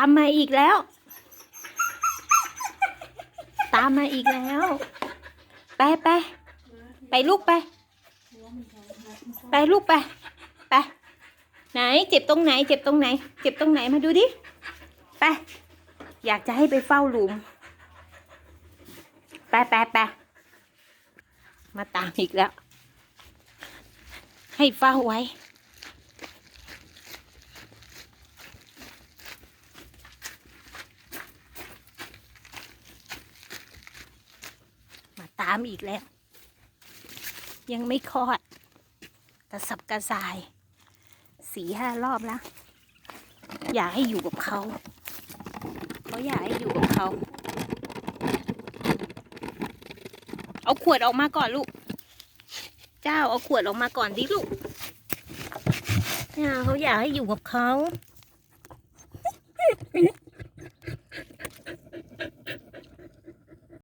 ามมาอีกแล้ว ตามมาอีกแล้ว ไปไปไปลูกไป ไปลูกไป ไป ไหนเจ็บตรงไหน เจ็บตรงไหน เจ็บตรงไหนมาดูดิ ไป อยากจะให้ไปเฝ้าหลุม ไปไปไปมาตามอีกแล้ว ให้เฝ้าไว้ ตามอีกแล้ว ยังไม่คลอดกระสับกระส่ายสี่ห้ารอบแล้วอยากให้อยู่กับเขาเขาอยากให้อยู่กับเขา เอาขวดออกมาก่อนลูก เจ้าเอาขวดออกมาก่อนดิลูกเนี่ยเขาอยากให้อยู่กับเขา